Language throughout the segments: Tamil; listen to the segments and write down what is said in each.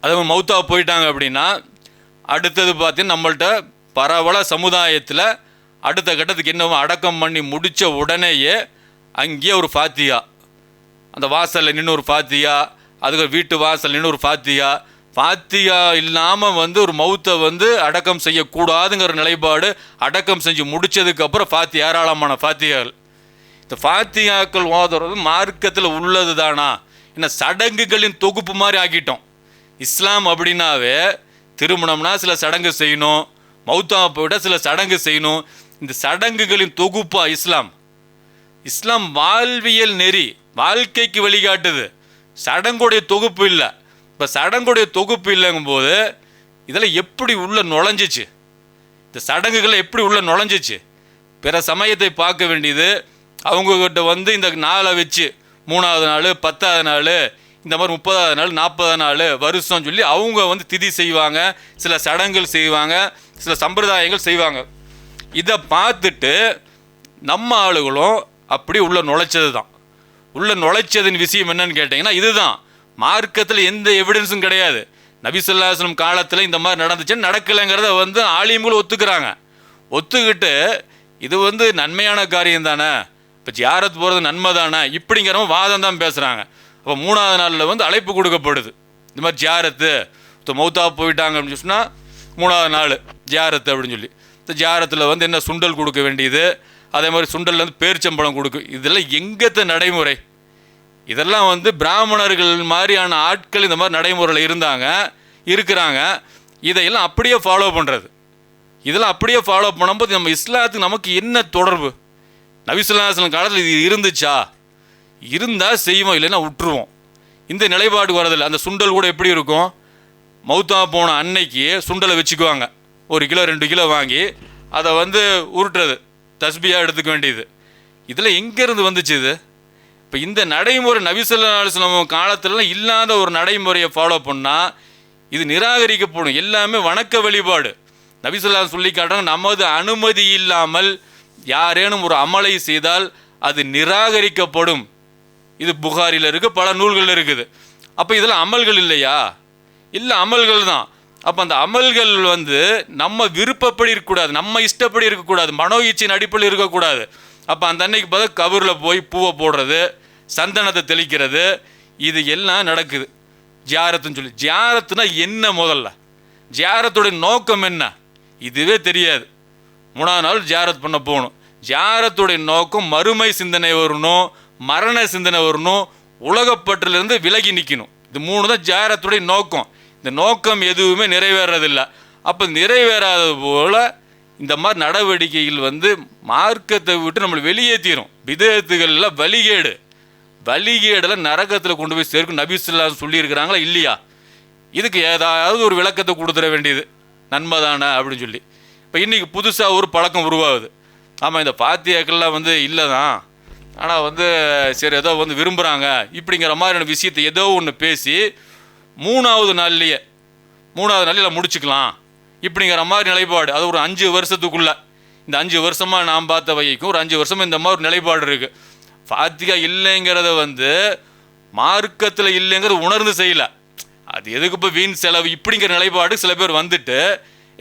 அது மௌத்தா போயிட்டாங்க அப்படின்னா அடுத்தது பார்த்தீங்கன்னா நம்மள்கிட்ட பரவல சமுதாயத்தில் அடுத்த கட்டத்துக்கு என்னவோ அடக்கம் பண்ணி முடித்த உடனேயே அங்கேயே ஒரு ஃபாத்தியா. அந்த வாசலில் நின்று ஒரு ஃபாத்தியா அதுக்கு வீட்டு வாசல் நின்று ஒரு ஃபாத்தியா. ஃபாத்தியா இல்லாமல் வந்து ஒரு மௌத்தை வந்து அடக்கம் செய்யக்கூடாதுங்கிற நிலைப்பாடு அடக்கம் செஞ்சு முடிச்சதுக்கப்புறம் ஃபாத்தி ஏராளமான ஃபாத்தியால் இந்த ஃபாத்தியாக்கள் ஓதுறது மார்க்கத்தில் உள்ளது தானா என்ன சடங்குகளின் தொகுப்பு மாதிரி ஆக்கிட்டோம். இஸ்லாம் அப்படின்னாவே திருமணம்னா சில சடங்கு செய்யணும் மௌத்தா போயிட்டா சில சடங்கு செய்யணும். இந்த சடங்குகளின் தொகுப்பா இஸ்லாம்? இஸ்லாம் வாழ்வியல் நெறி வாழ்க்கைக்கு வழிகாட்டுது. சடங்குடைய தொகுப்பு இல்லை. இப்போ சடங்குடைய தொகுப்பு இல்லைங்கும்போது இதெல்லாம் எப்படி உள்ள நுழைஞ்சிச்சு? இந்த சடங்குகளை எப்படி உள்ள நுழைஞ்சிச்சு? பிற சமயத்தை பார்க்க வேண்டியது அவங்கக்கிட்ட வந்து இந்த நாளை வச்சு மூணாவது நாள் பத்தாவது நாள் இந்த மாதிரி முப்பதாவது நாள் நாற்பதாவது நாள் வருஷம் சொல்லி அவங்க வந்து திதி செய்வாங்க சில சடங்குகள் செய்வாங்க சில சம்பிரதாயங்கள் செய்வாங்க. இதை பார்த்துட்டு நம்ம ஆளுகளும் அப்படி உள்ளே நுழைச்சது தான் உள்ளே நுழைச்சதின் விஷயம் என்னன்னு கேட்டிங்கன்னா இதுதான். மார்க்கத்தில் எந்த எவிடன்ஸும் கிடையாது. நபிசுல்லாஸ்லம் காலத்தில் இந்த மாதிரி நடந்துச்சுன்னு நடக்கலைங்கிறத வந்து ஆலிம்களும் ஒத்துக்கிறாங்க. ஒத்துக்கிட்டு இது வந்து நன்மையான காரியம் தானே? இப்போ ஜியாரத் போகிறது நன்மை தானே இப்படிங்கிறவங்க வாதம் தான் பேசுகிறாங்க அப்போ மூணாவது நாளில் வந்து அழைப்பு கொடுக்கப்படுது. இந்த மாதிரி ஜியாரத்து இப்போ மௌத்தா போயிட்டாங்க அப்படின்னு சொன்னால் மூணாவது நாள் ஜியாரத்து அப்படின்னு சொல்லி. இந்த ஜியாரத்தில் வந்து என்ன சுண்டல் கொடுக்க வேண்டியது? அதே மாதிரி சுண்டல்ல வந்து பேரிச்சம்பழம் கொடுக்கும் இதெல்லாம் எங்கத்த நடைமுறை? இதெல்லாம் வந்து பிராமணர்கள் மாதிரியான ஆட்கள் இந்த மாதிரி நடைமுறையில் இருந்தாங்க இருக்கிறாங்க. இதையெல்லாம் அப்படியே ஃபாலோ பண்ணுறது இதெல்லாம் அப்படியே ஃபாலோ பண்ணும்போது நம்ம இஸ்லாத்துக்கு நமக்கு என்ன தொடர்பு? நபிசுல்லாஸ்லம் காலத்தில் இது இருந்துச்சா? இருந்தால் செய்வோம் இல்லைன்னா விட்டுருவோம் இந்த நிலைப்பாடு வரதில்லை அந்த சுண்டல் கூட எப்படி இருக்கும்? மௌத்தா போன அன்னைக்கு சுண்டலை வச்சுக்குவாங்க. ஒரு கிலோ ரெண்டு கிலோ வாங்கி அதை வந்து உருட்டுறது. தஸ்பியாக எடுத்துக்க வேண்டியது. இதில் எங்கேருந்து வந்துச்சு இது? இப்போ இந்த நடைமுறை நபிசல்லாஸ்லம் அலுவலம் காலத்துலலாம் இல்லாத ஒரு நடைமுறையை ஃபாலோ பண்ணால் இது நிராகரிக்கப்படும். எல்லாமே வணக்க வழிபாடு. நபிசல்லா சொல்லி காட்டுறாங்க நமது அனுமதி இல்லாமல் யாரேனும் ஒரு அமலை செய்தால் அது நிராகரிக்கப்படும். இது புகாரில் இருக்குது பல நூல்கள் இருக்குது. அப்போ இதெல்லாம் அமல்கள் இல்லையா? இல்லை அமல்கள் தான். அப்போ அந்த அமல்கள் வந்து நம்ம விருப்பப்படி இருக்கக்கூடாது நம்ம இஷ்டப்படி இருக்கக்கூடாது மனோ இச்சையின் அடிப்படையில் இருக்கக்கூடாது. அப்போ அந்த அன்னைக்கு பார்த்தா கபூரில் போய் பூவை போடுறது சந்தனத்தை தெளிக்கிறது இது எல்லாம் நடக்குது. ஜியாரத்துன்னு சொல்லி ஜியாரத்துனா என்ன முதல்ல? ஜியாரத்துடைய நோக்கம் என்ன? இதுவே தெரியாது. மூணாவது நாள் ஜியாரத் பண்ண போகணும். ஜியாரத்துடைய நோக்கம் மறுமை சிந்தனை வரணும் மரண சிந்தனை வரணும் உலகப்பற்றிலிருந்து விலகி நிற்கணும் இது மூணு தான் ஜியாரத்துடைய நோக்கம். இந்த நோக்கம் எதுவுமே நிறைவேறதில்லை. அப்போ நிறைவேறாதது போல் இந்த மாதிரி நடவடிக்கைகள் வந்து மார்க்கத்தை விட்டு நம்மளை வெளியேற்றிடும் விதத்துகளில் வழிகேடு வழிகேடெல்லாம் நரகத்தில் கொண்டு போய் சேர்க்கும் நபிசுல்லா சொல்லியிருக்கிறாங்களா இல்லையா? இதுக்கு ஏதாவது ஒரு விளக்கத்தை கொடுத்துட வேண்டியது. நன்மை தானே அப்படின்னு சொல்லி. இப்போ இன்றைக்கி புதுசாக ஒரு பழக்கம் உருவாகுது. ஆமாம் இந்த பாத்தியாக்கள்லாம் வந்து இல்லை தான் ஆனால் வந்து சரி ஏதோ வந்து விரும்புகிறாங்க இப்படிங்கிற மாதிரியான விஷயத்தை ஏதோ ஒன்று பேசி மூணாவது நாள்லேயே மூணாவது நாளில் முடிச்சுக்கலாம். இப்படிங்கிற மாதிரி நிலைப்பாடு. அது ஒரு அஞ்சு வருஷத்துக்குள்ள. இந்த அஞ்சு வருஷமாக நான் பார்த்த வகைக்கும் ஒரு அஞ்சு வருஷமாக இந்த மாதிரி ஒரு நிலைப்பாடு இருக்குது ஃபாத்திகா இல்லைங்கிறத வந்து மார்க்கத்தில் இல்லைங்கிறத உணர்ந்து செய்யலை. அது எதுக்கு இப்போ வீண் செலவு? இப்படிங்கிற நிலைப்பாடு சில பேர் வந்துட்டு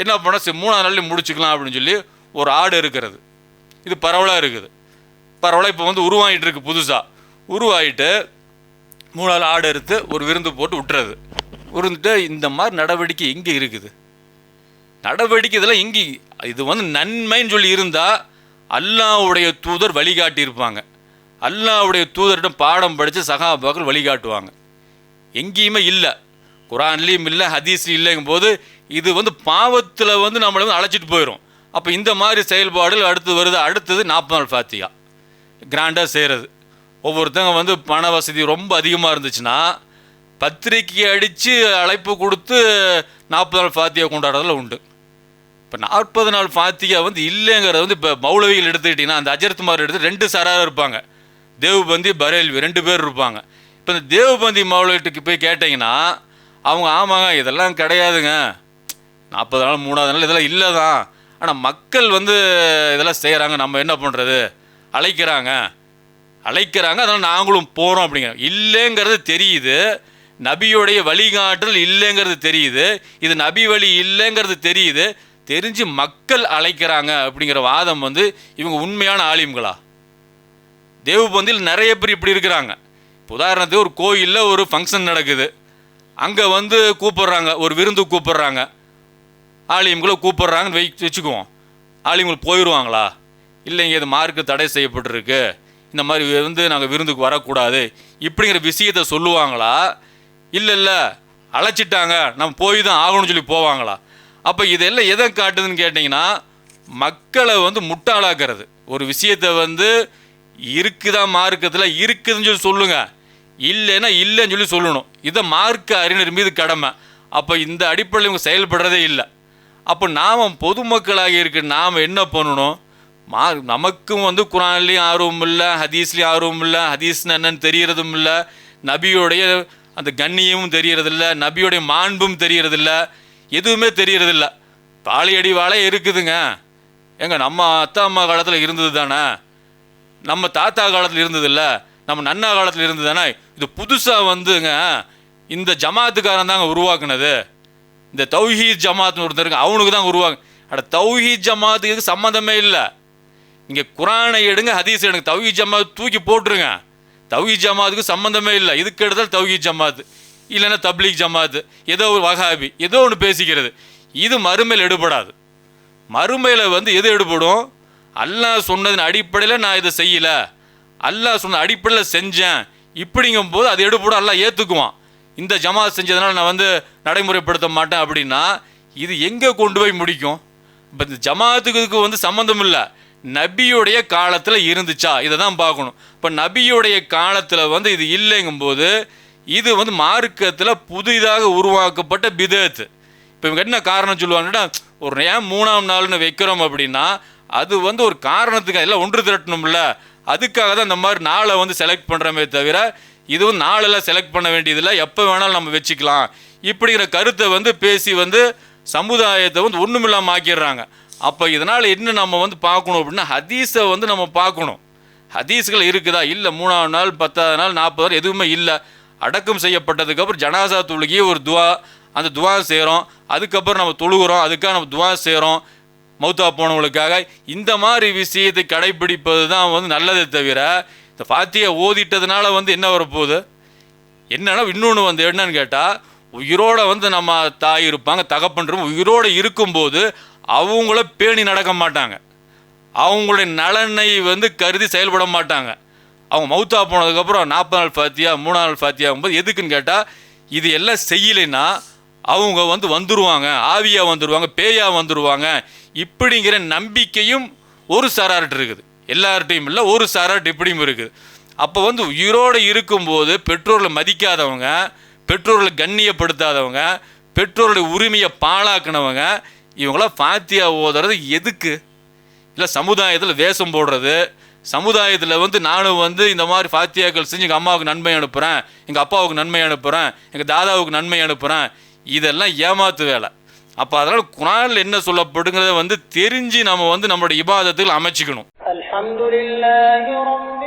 என்ன பண்ண சரி மூணாவது நாள்லேயும் முடிச்சுக்கலாம் அப்படின்னு சொல்லி ஒரு ஆடு இருக்கிறது. இது பரவலாக இருக்குது. பரவலாக இப்போ வந்து உருவாகிட்டு இருக்கு புதுசாக உருவாகிட்டு மூணாவது ஆடு எடுத்து ஒரு விருந்து போட்டு விட்டுறது. விருந்துட்டு இந்த மாதிரி நடவடிக்கை எங்கே இருக்குது. நடவடிக்கை இதெல்லாம் எங்கே இது வந்து நன்மைன்னு சொல்லி இருந்தால் அல்லாவுடைய தூதர் வழிகாட்டி இருப்பாங்க அல்லாவுடைய தூதரிடம் பாடம் படித்து சகாபாக்கள் வழிகாட்டுவாங்க. எங்கேயுமே இல்லை. குரான்லேயும் இல்லை ஹதீஸ்லையும் இல்லைங்கும் போது இது வந்து பாவத்தில் வந்து நம்மளை வந்து அழைச்சிட்டு போயிடும் அப்போ இந்த மாதிரி செயல்பாடுகள் அடுத்து வருது. அடுத்தது நாற்பது நாள் ஃபாத்தியா. கிராண்டாக செய்கிறது ஒவ்வொருத்தங்க வந்து பண வசதி ரொம்ப அதிகமாக இருந்துச்சுன்னா பத்திரிக்கை அடித்து அழைப்பு கொடுத்து நாற்பது நாள் ஃபாத்தியா கொண்டாடுறதுல உண்டு. இப்போ நாற்பது நாள் ஃபாத்தியா வந்து இல்லைங்கிறது வந்து இப்போ மௌலவிகள் எடுத்துக்கிட்டிங்கன்னா அந்த அஜரத்மார் எடுத்து ரெண்டு சாராக இருப்பாங்க. தேவ்பந்தி பரேல்வி ரெண்டு பேர் இருப்பாங்க. இப்போ இந்த தேவ்பந்தி மௌலவிட்டுக்கு போய் கேட்டிங்கன்னா அவங்க ஆமாங்க இதெல்லாம் கிடையாதுங்க. நாற்பது நாள் மூணாவது நாள் இதெல்லாம் இல்லை தான். ஆனால் மக்கள் வந்து இதெல்லாம் செய்கிறாங்க நம்ம என்ன பண்ணுறது அழைக்கிறாங்க. அழைக்கிறாங்க அதனால் நாங்களும் போகிறோம் அப்படிங்கிற. இல்லைங்கிறது தெரியுது. நபியுடைய வழிகாட்டல் இல்லைங்கிறது தெரியுது. இது நபி வழி இல்லைங்கிறது தெரியுது. தெரிஞ்சு மக்கள் அழைக்கிறாங்க அப்படிங்கிற வாதம் வந்து இவங்க உண்மையான ஆலிம்களா? தேவபந்தில் நிறைய பேர் இப்படி இருக்கிறாங்க. இப்போ உதாரணத்துக்கு ஒரு கோயிலில் ஒரு ஃபங்க்ஷன் நடக்குது. அங்கே வந்து கூப்பிட்றாங்க ஒரு விருந்து கூப்பிட்றாங்க. ஆலிம்களை கூப்பிட்றாங்கன்னு வை வச்சுக்குவோம். ஆலிம்கள் போயிடுவாங்களா இல்லைங்க இது மார்க்கு தடை செய்யப்பட்டிருக்கு. இந்த மாதிரி வந்து நாங்கள் விருந்துக்கு வரக்கூடாது. இப்படிங்கிற விஷயத்த சொல்லுவாங்களா? இல்லை இல்லை அழைச்சிட்டாங்க. நம்ம போய் தான் ஆகணும்னு சொல்லி போவாங்களா? அப்போ இதெல்லாம் எதை காட்டுதுன்னு கேட்டிங்கன்னா மக்களை வந்து முட்டாளாக்குறது. ஒரு விஷயத்தை வந்து இருக்குதா மார்க்கத்தில்? இருக்குதுன்னு சொல்லி சொல்லுங்கள் இல்லைன்னா இல்லைன்னு சொல்லி சொல்லணும். இதை மார்க்க அறிஞர் மீது கடமை. அப்போ இந்த அடிப்படையில் இவங்க செயல்படுறதே இல்லை. அப்போ நாம் பொதுமக்களாக இருக்க நாம் என்ன பண்ணணும்? மா நமக்கும் வந்து குரான்லேயும் ஆர்வம் இல்லை ஹதீஸ்லேயும் ஆர்வம் இல்லை ஹதீஸ்னு என்னன்னு தெரியறதும் இல்லை நபியோடைய அந்த கண்ணியமும் தெரியறதில்ல நபியோடைய மாண்பும் தெரியறதில்ல எதுவுமே தெரியறதில்ல. தாலியடி வாழை இருக்குதுங்க. எங்க நம்ம அத்தா அம்மா காலத்தில் இருந்தது தானே? நம்ம தாத்தா காலத்தில் இருந்ததில்ல நம்ம நன்னா காலத்தில் இருந்தது தானே? இது புதுசாக வந்துங்க. இந்த ஜமாத்துக்காரன் தாங்க உருவாக்குனது. இந்த தௌஹீத் ஜமாத்னு ஒருத்தருங்க அவனுக்கு தான் உருவாங்க. அட தௌஹீத் ஜமாத்துக்கு சம்மந்தமே இல்லை. இங்கே குரானை எடுங்க ஹதீஸ் எடுங்க. தௌஹீத் ஜமாத் தூக்கி போட்டுருங்க. தௌஹீத் ஜமாத்துக்கு சம்மந்தமே இல்லை. இதுக்கு எடுத்தால் தௌஹீத் ஜமாத். இல்லைன்னா தப்லீக் ஜமாத். ஏதோ ஒரு வகாபி ஏதோ ஒன்று பேசிக்கிறது. இது மறுமையில் எடுபடாது. மறுமையில் வந்து எது எடுபடும்? அல்லாஹ் சொன்னதின் அடிப்படையில் நான் இதை செய்யலை. அல்லாஹ் சொன்ன அடிப்படையில் செஞ்சேன். இப்படிங்கும்போது அது எடுபடும் எல்லாம் ஏற்றுக்குவான் இந்த ஜமாத் செஞ்சதுனால நான் வந்து நடைமுறைப்படுத்த மாட்டேன் அப்படின்னா இது எங்கே கொண்டு போய் முடிக்கும்? இப்போ இந்த ஜமாத்துக்கு இதுக்கு வந்து சம்மந்தம் இல்லை. நபியுடைய காலத்தில் இருந்துச்சா? இதை தான் பார்க்கணும். இப்போ நபியுடைய காலத்தில் வந்து இது இல்லைங்கும்போது இது வந்து மார்க்கத்தில் புதிதாக உருவாக்கப்பட்ட பிதத்து. இப்போ இவங்க என்ன காரணம் சொல்லுவாங்கன்னா ஒரு ஏன் மூணாம் நாள்னு வைக்கிறோம் அப்படின்னா அது வந்து ஒரு காரணத்துக்கு எல்லாம் ஒன்று திரட்டணும்ல. அதுக்காக தான் இந்த மாதிரி நாளை வந்து செலக்ட் பண்ணுறமே தவிர இது வந்து நாளெல்லாம் செலக்ட் பண்ண வேண்டியதில்லை. எப்போ வேணாலும் நம்ம வச்சுக்கலாம். இப்படிங்கிற கருத்தை வந்து பேசி வந்து சமுதாயத்தை வந்து ஒன்றுமில்லாமல் ஆக்கிடுறாங்க. அப்போ இதனால் என்ன நம்ம வந்து பார்க்கணும் அப்படின்னா ஹதீஸை வந்து நம்ம பார்க்கணும். ஹதீஸ்கள் இருக்குதா? இல்லை. மூணாவது நாள் பத்தாவது நாள் நாற்பது நாள் எதுவுமே இல்லை. அடக்கம் செய்யப்பட்டதுக்கப்புறம் ஜனாசா தொழுகிய ஒரு துவா. அந்த துவா செய்கிறோம் அதுக்கப்புறம் நம்ம தொழுகிறோம். அதுக்காக நம்ம துவா செய்கிறோம் மௌத்தா போனவங்களுக்காக. இந்த மாதிரி விஷயத்தை கடைபிடிப்பது தான் வந்து நல்லதே தவிர இந்த ஃபாத்தியை ஓதிட்டதுனால வந்து என்ன வரப்போகுது? என்னன்னா இன்னொன்று வந்து என்னன்னு கேட்டால் உயிரோட வந்து நம்ம தாய் இருப்பாங்க தகப்பன்றும் உயிரோட இருக்கும்போது அவங்கள பேணி நடக்க மாட்டாங்க. அவங்களுடைய நலனை வந்து கருதி செயல்பட மாட்டாங்க. அவங்க மௌத்தா போனதுக்கப்புறம் நாற்பது நாள் ஃபாத்தியா மூணு நாள் ஃபாத்தியாகும்போது எதுக்குன்னு கேட்டால் இது எல்லாம் செய்யலைன்னா அவங்க வந்து வந்துருவாங்க ஆவியாக வந்துடுவாங்க பேயாக வந்துடுவாங்க இப்படிங்கிற நம்பிக்கையும் ஒரு சாரார்ட்டு இருக்குது. எல்லார்ட்டையும் இல்லை ஒரு சாரார்ட்டு இப்படியும் இருக்குது அப்போ வந்து உயிரோடு இருக்கும்போது பெற்றோர்களை மதிக்காதவங்க பெற்றோர்களை கண்ணியப்படுத்தாதவங்க பெற்றோருடைய உரிமையை பாழாக்குனவங்க இவங்களாம் ஃபாத்தியா ஓதுறது எதுக்கு? இல்லை சமுதாயத்தில் வேஷம் போடுறது சமுதாயத்தில் வந்து நானும் வந்து இந்த மாதிரி ஃபாத்தியாக்கள் செஞ்சு எங்கள் அம்மாவுக்கு நன்மை அனுப்புகிறேன் எங்கள் அப்பாவுக்கு நன்மை அனுப்புகிறேன் எங்கள் தாதாவுக்கு நன்மை அனுப்புகிறேன் இதெல்லாம் ஏமாத்து வேலை. அப்போ அதனால் குரானில் என்ன சொல்லப்படுங்கிறத வந்து தெரிஞ்சு நம்ம வந்து நம்மளுடைய இபாதத்தில் அமைச்சிக்கணும். الحمد لله رب